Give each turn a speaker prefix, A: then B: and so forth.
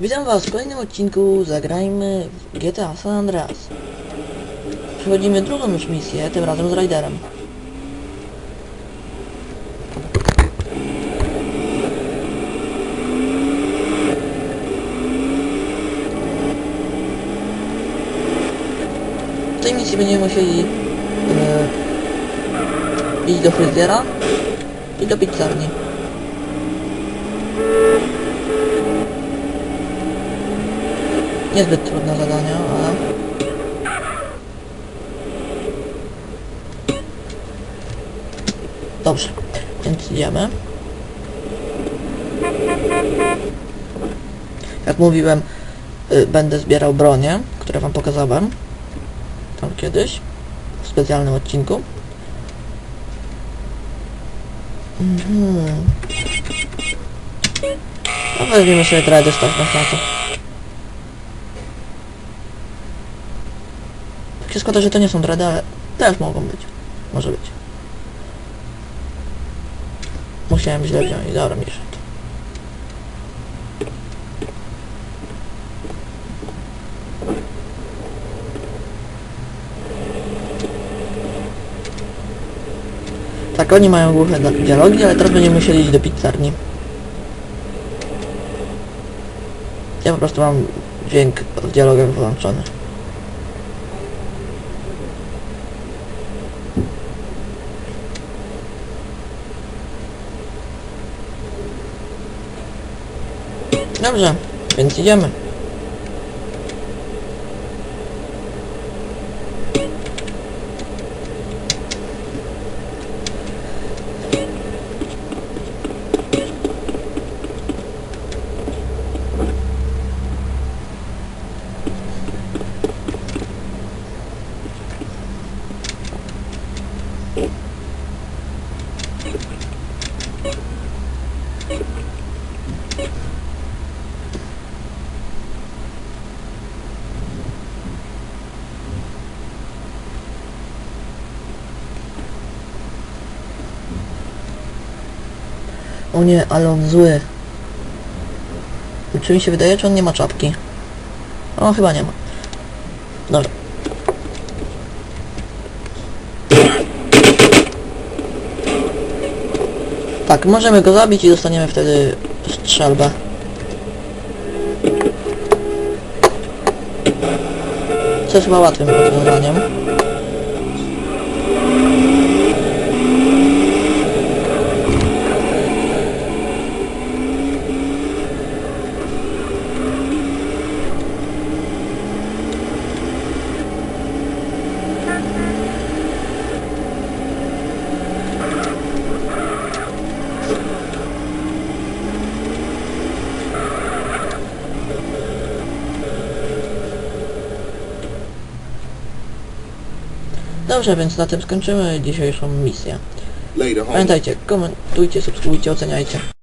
A: Witam was w kolejnym odcinku Zagrajmy w GTA San Andreas. Przechodzimy drugą już misję, tym razem z Raiderem. W tej misji będziemy musieli e, iść do fryzjera i do pizzarni. Niezbyt trudne zadanie, ale... Dobrze, więc idziemy. Jak mówiłem, y, będę zbierał bronie, które wam pokazałem. Tam kiedyś. Specjalnym odcinku. Mhm. No weźmiemy sobie trady stać na to. Tak się składa, że to nie są dredy, ale też mogą być. Może być. Musiałem źle wziąć, dobra, mniejsza Tak, oni mają głuche dialogi, ale teraz będziemy musieli iść do pizzarni. Ja po prostu mam dźwięk w dialogach wyłączony. Dobrze, więc idziemy. O nie, ale on zły. Czy mi się wydaje, czy on nie ma czapki? O, chyba nie ma. Dobra. Tak, możemy go zabić i dostaniemy wtedy strzelbę. Co jest chyba łatwym rozwiązaniem. Dobrze, więc na tym skończymy dzisiejszą misję. Pamiętajcie, komentujcie, subskrybujcie, oceniajcie.